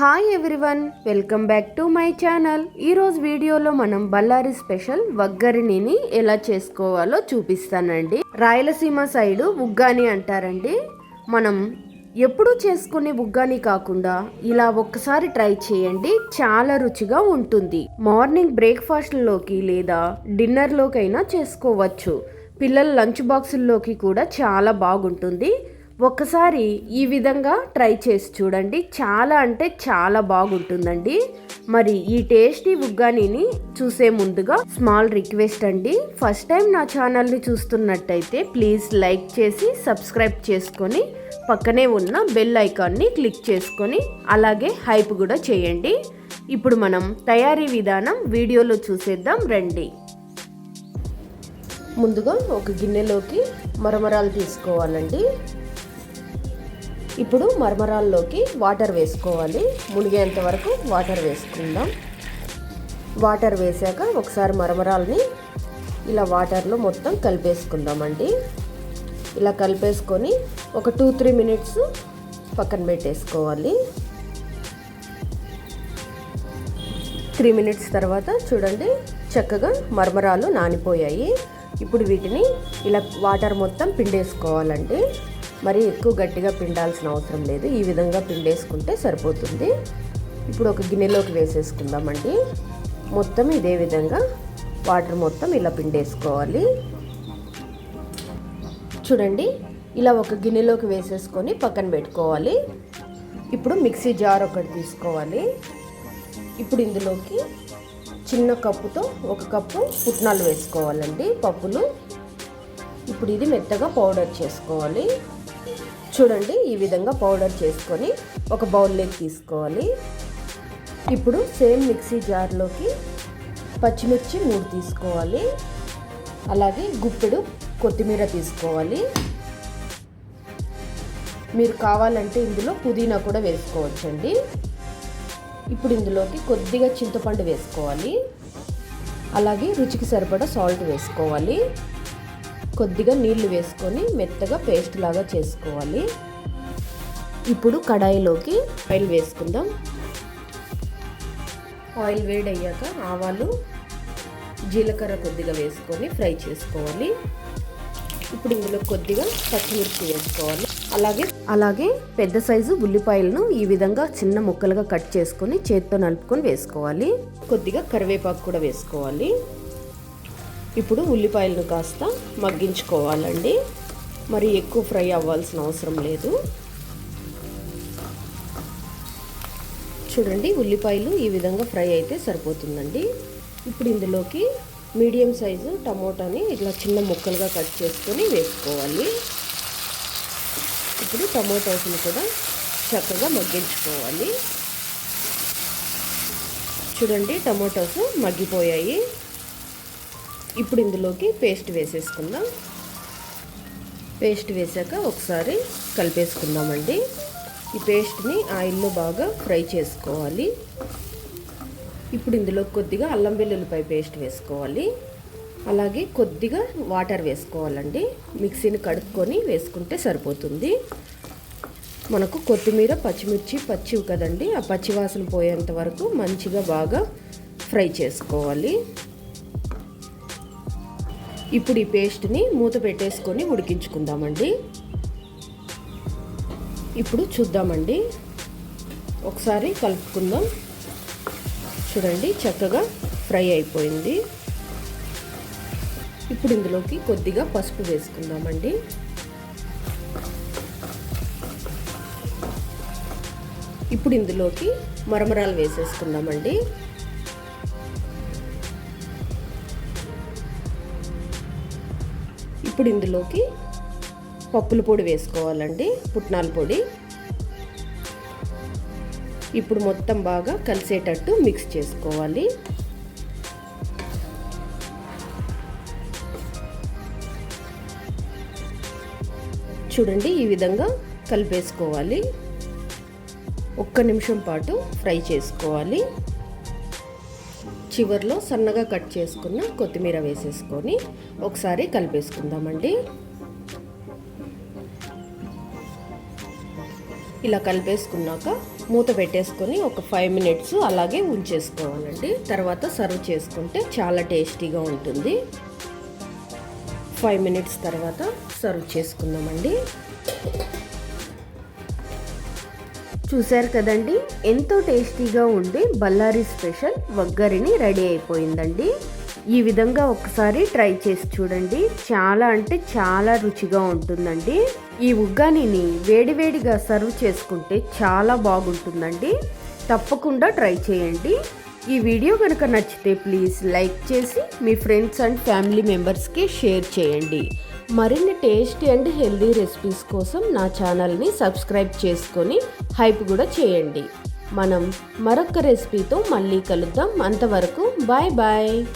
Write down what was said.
Hi everyone welcome back to my channel ఈరోజు వీడియోలో మనం బళ్ళారి స్పెషల్ వగ్గరిని ఎలా చేసుకోవాలో చూపిస్తానండి. రాయలసీమ సైడు ఉగ్గాని అంటారండి. మనం ఎప్పుడూ చేసుకునే బుగ్గాని కాకుండా ఇలా ఒక్కసారి ట్రై చేయండి. చాలా రుచిగా ఉంటుంది. మార్నింగ్ బ్రేక్ఫాస్ట్లోకి లేదా డిన్నర్లోకైనా చేసుకోవచ్చు. పిల్లల లంచ్ బాక్సుల్లోకి కూడా చాలా బాగుంటుంది. ఒకసారి ఈ విధంగా ట్రై చేసి చూడండి. చాలా అంటే చాలా బాగుంటుందండి. మరి ఈ టేస్టీ ఉగ్గానీని చూసే ముందుగా స్మాల్ రిక్వెస్ట్ అండి. ఫస్ట్ టైం నా ఛానల్ని చూస్తున్నట్టయితే ప్లీజ్ లైక్ చేసి సబ్స్క్రైబ్ చేసుకొని పక్కనే ఉన్న బెల్ ఐకాన్ని క్లిక్ చేసుకొని అలాగే హైప్ కూడా చేయండి. ఇప్పుడు మనం తయారీ విధానం వీడియోలో చూసేద్దాం రండి. ముందుగా ఒక గిన్నెలోకి మరమరాలు తీసుకోవాలండి. ఇప్పుడు మరమరాల్లోకి వాటర్ వేసుకోవాలి. మునిగేంత వరకు వాటర్ వేసుకుందాం. వాటర్ వేసాక ఒకసారి మరమరాల్ని ఇలా వాటర్లో మొత్తం కలిపేసుకుందామండి. ఇలా కలిపేసుకొని ఒక టూ త్రీ మినిట్స్ పక్కన పెట్టేసుకోవాలి. త్రీ మినిట్స్ తర్వాత చూడండి చక్కగా మరమరాలు నానిపోయాయి. ఇప్పుడు వీటిని ఇలా వాటర్ మొత్తం పిండేసుకోవాలండి. మరి ఎక్కువ గట్టిగా పిండాల్సిన అవసరం లేదు. ఈ విధంగా పిండేసుకుంటే సరిపోతుంది. ఇప్పుడు ఒక గిన్నెలోకి వేసేసుకుందామండి. మొత్తం ఇదే విధంగా వాటర్ మొత్తం ఇలా పిండేసుకోవాలి. చూడండి ఇలా ఒక గిన్నెలోకి వేసేసుకొని పక్కన పెట్టుకోవాలి. ఇప్పుడు మిక్సీ జార్ ఒకటి తీసుకోవాలి. ఇప్పుడు ఇందులోకి చిన్న కప్పుతో ఒక కప్పు పుట్నాలు వేసుకోవాలండి పప్పులు. ఇప్పుడు ఇది మెత్తగా పౌడర్ చేసుకోవాలి. చూడండి ఈ విధంగా పౌడర్ చేసుకొని ఒక బౌల్లోకి తీసుకోవాలి. ఇప్పుడు సేమ్ మిక్సీ జార్లోకి పచ్చిమిర్చి మూడు తీసుకోవాలి. అలాగే గుప్పెడు కొత్తిమీర తీసుకోవాలి. మీరు కావాలంటే ఇందులో పుదీనా కూడా వేసుకోవచ్చండి. ఇప్పుడు ఇందులోకి కొద్దిగా చింతపండు వేసుకోవాలి. అలాగే రుచికి సరిపడా సాల్ట్ వేసుకోవాలి. కొద్దిగా నీళ్ళు వేసుకొని మెత్తగా పేస్ట్ లాగా చేసుకోవాలి. ఇప్పుడు కడాయిలోకి ఆయిల్ వేసుకుందాం. ఆయిల్ వేడి అయ్యాక ఆవాలు జీలకర్ర కొద్దిగా వేసుకొని ఫ్రై చేసుకోవాలి. ఇప్పుడు ఇందులో కొద్దిగా పచ్చిమిర్చి వేసుకోవాలి. అలాగే అలాగే పెద్ద సైజు ఉల్లిపాయలను ఈ విధంగా చిన్న ముక్కలుగా కట్ చేసుకొని చేత్తో నలుపుకొని వేసుకోవాలి. కొద్దిగా కరివేపాకు కూడా వేసుకోవాలి. ఇప్పుడు ఉల్లిపాయలను కాస్త మగ్గించుకోవాలండి. మరి ఎక్కువ ఫ్రై అవ్వాల్సిన అవసరం లేదు. చూడండి ఉల్లిపాయలు ఈ విధంగా ఫ్రై అయితే సరిపోతుందండి. ఇప్పుడు ఇందులోకి మీడియం సైజు టమోటాని ఇట్లా చిన్న ముక్కలుగా కట్ చేసుకొని వేసుకోవాలి. ఇప్పుడు టమోటాస్ని కూడా చక్కగా మగ్గించుకోవాలి. చూడండి టమోటాస్ మగ్గిపోయాయి. ఇప్పుడు ఇందులోకి పేస్ట్ వేసేసుకుందాం. పేస్ట్ వేసాక ఒకసారి కలిపేసుకుందామండి. ఈ పేస్ట్ని ఆయిల్లో బాగా ఫ్రై చేసుకోవాలి. ఇప్పుడు ఇందులో కొద్దిగా అల్లం వెల్లుల్లిపాయ పేస్ట్ వేసుకోవాలి. అలాగే కొద్దిగా వాటర్ వేసుకోవాలండి. మిక్సీని కడుక్కొని వేసుకుంటే సరిపోతుంది. మనకు కొత్తిమీర పచ్చిమిర్చి పచ్చివి కదండి. ఆ పచ్చివాసన పోయేంత వరకు మంచిగా బాగా ఫ్రై చేసుకోవాలి. ఇప్పుడు ఈ పేస్ట్ని మూత పెట్టేసుకొని ఉడికించుకుందామండి. ఇప్పుడు చూద్దామండి. ఒకసారి కలుపుకుందాం. చూడండి చక్కగా ఫ్రై అయిపోయింది. ఇప్పుడు ఇందులోకి కొద్దిగా పసుపు వేసుకుందామండి. ఇప్పుడు ఇందులోకి మరమరాలు వేసేసుకుందామండి. ఇప్పుడు ఇందులోకి పప్పుల పొడి వేసుకోవాలండి పుట్నాల పొడి. ఇప్పుడు మొత్తం బాగా కలిసేటట్టు మిక్స్ చేసుకోవాలి. చూడండి ఈ విధంగా కలిపేసుకోవాలి. ఒక్క నిమిషం పాటు ఫ్రై చేసుకోవాలి. చివరిలో సన్నగా కట్ చేసుకున్న కొత్తిమీర వేసేసుకొని ఒకసారి కలిపేసుకుందామండి. ఇలా కలిపేసుకున్నాక మూత పెట్టేసుకొని ఒక ఫైవ్ మినిట్స్ అలాగే ఉంచేసుకోవాలండి. తర్వాత సర్వ్ చేసుకుంటే చాలా టేస్టీగా ఉంటుంది. ఫైవ్ మినిట్స్ తర్వాత సర్వ్ చేసుకుందామండి. చూశారు కదండి. ఎంతో టేస్టీగా ఉండి బళ్ళారి స్పెషల్ వగ్గరిని రెడీ అయిపోయిందండి. ఈ విధంగా ఒకసారి ట్రై చేసి చూడండి. చాలా అంటే చాలా రుచిగా ఉంటుందండి. ఈ ఉగ్గానిని వేడివేడిగా సర్వ్ చేసుకుంటే చాలా బాగుంటుందండి. తప్పకుండా ట్రై చేయండి. ఈ వీడియో కనుక నచ్చితే ప్లీజ్ లైక్ చేసి మీ ఫ్రెండ్స్ అండ్ ఫ్యామిలీ మెంబర్స్కి షేర్ చేయండి. మరిన్ని టేస్టీ అండ్ హెల్దీ రెసిపీస్ కోసం నా ఛానల్ని సబ్స్క్రైబ్ చేసుకొని హైప్ కూడా చేయండి. మనం మరొక రెసిపీతో మళ్ళీ కలుద్దాం. అంతవరకు బాయ్ బాయ్.